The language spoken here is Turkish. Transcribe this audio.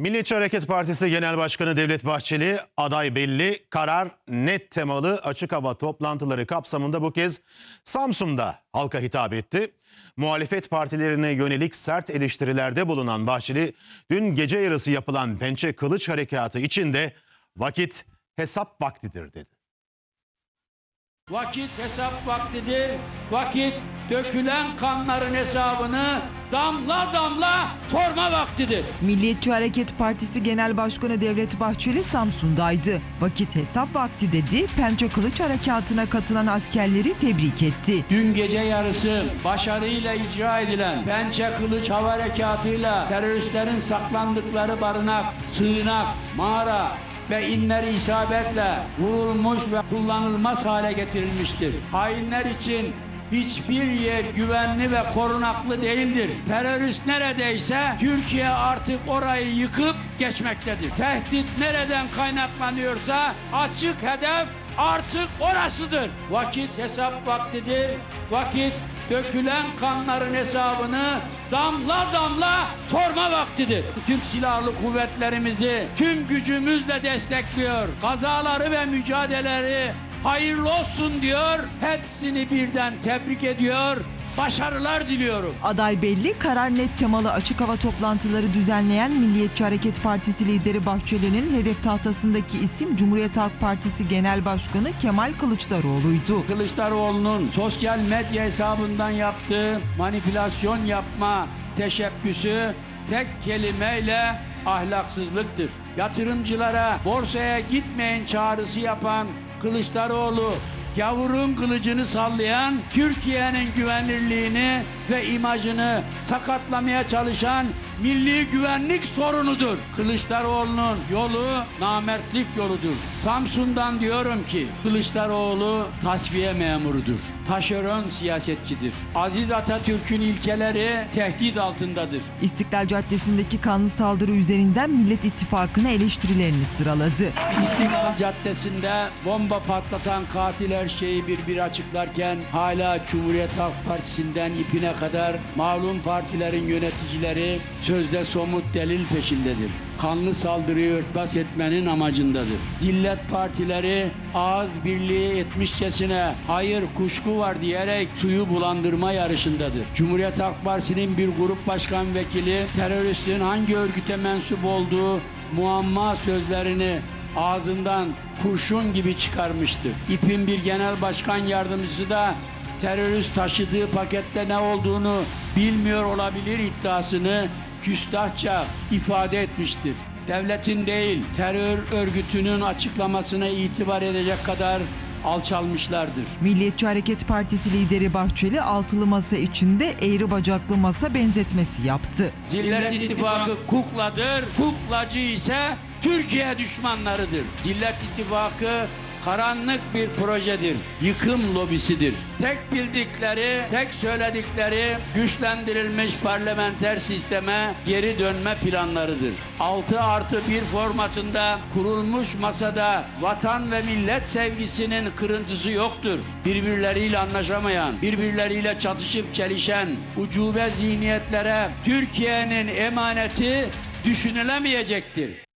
Milliyetçi Hareket Partisi Genel Başkanı Devlet Bahçeli aday belli, karar net temalı açık hava toplantıları kapsamında bu kez Samsun'da halka hitap etti. Muhalefet partilerine yönelik sert eleştirilerde bulunan Bahçeli dün gece yarısı yapılan pençe kılıç harekatı içinde vakit hesap vaktidir dedi. Vakit hesap vaktidir. Vakit dökülen kanların hesabını damla damla sorma vaktidir. Milliyetçi Hareket Partisi Genel Başkanı Devlet Bahçeli Samsun'daydı. Vakit hesap vakti dedi, Pençe Kılıç Harekatı'na katılan askerleri tebrik etti. Dün gece yarısı başarıyla icra edilen pençe kılıç hava harekatıyla teröristlerin saklandıkları barınak, sığınak, mağara ve inleri isabetle vurulmuş ve kullanılmaz hale getirilmiştir. Hainler için hiçbir yer güvenli ve korunaklı değildir. Terörist neredeyse Türkiye artık orayı yıkıp geçmektedir. Tehdit nereden kaynaklanıyorsa açık hedef artık orasıdır. Vakit hesap vaktidir. Vakit dökülen kanların hesabını damla damla sorma vaktidir. Tüm silahlı kuvvetlerimizi tüm gücümüzle destekliyor. Kazaları ve mücadeleleri hayırlı olsun diyor. Hepsini birden tebrik ediyor. Başarılar diliyorum. Aday belli, karar net temalı açık hava toplantıları düzenleyen Milliyetçi Hareket Partisi lideri Bahçeli'nin hedef tahtasındaki isim Cumhuriyet Halk Partisi Genel Başkanı Kemal Kılıçdaroğlu'ydu. Kılıçdaroğlu'nun sosyal medya hesabından yaptığı manipülasyon yapma teşebbüsü tek kelimeyle ahlaksızlıktır. Yatırımcılara borsaya gitmeyin çağrısı yapan Kılıçdaroğlu gavurun kılıcını sallayan Türkiye'nin güvenirliğini ve imajını sakatlamaya çalışan milli güvenlik sorunudur. Kılıçdaroğlu'nun yolu namertlik yoludur. Samsun'dan diyorum ki Kılıçdaroğlu tasfiye memurudur. Taşeron siyasetçidir. Aziz Atatürk'ün ilkeleri tehdit altındadır. İstiklal Caddesi'ndeki kanlı saldırı üzerinden Millet İttifakı'na eleştirilerini sıraladı. İstiklal Caddesi'nde bomba patlatan katil her şeyi bir bir açıklarken hala Cumhuriyet Halk Partisi'nden ipine kadar malum partilerin yöneticileri sözde somut delil peşindedir. Kanlı saldırıyı örtbas etmenin amacındadır. Dillet partileri ağız birliği etmişçesine hayır kuşku var diyerek suyu bulandırma yarışındadır. Cumhuriyet Halk Partisi'nin bir grup başkan vekili teröristin hangi örgüte mensup olduğu muamma sözlerini ağzından kurşun gibi çıkarmıştır. İP'in bir genel başkan yardımcısı da terörist taşıdığı pakette ne olduğunu bilmiyor olabilir iddiasını küstahça ifade etmiştir. Devletin değil, terör örgütünün açıklamasına itibar edecek kadar alçalmışlardır. Milliyetçi Hareket Partisi lideri Bahçeli altılı masa içinde eğri bacaklı masa benzetmesi yaptı. Zillet İttifakı kukladır, kuklacı ise Türkiye düşmanlarıdır. Zillet İttifakı karanlık bir projedir. Yıkım lobisidir. Tek bildikleri, tek söyledikleri güçlendirilmiş parlamenter sisteme geri dönme planlarıdır. 6 artı 1 formatında kurulmuş masada vatan ve millet sevgisinin kırıntısı yoktur. Birbirleriyle anlaşamayan, birbirleriyle çatışıp çelişen ucube zihniyetlere Türkiye'nin emaneti düşünülemeyecektir.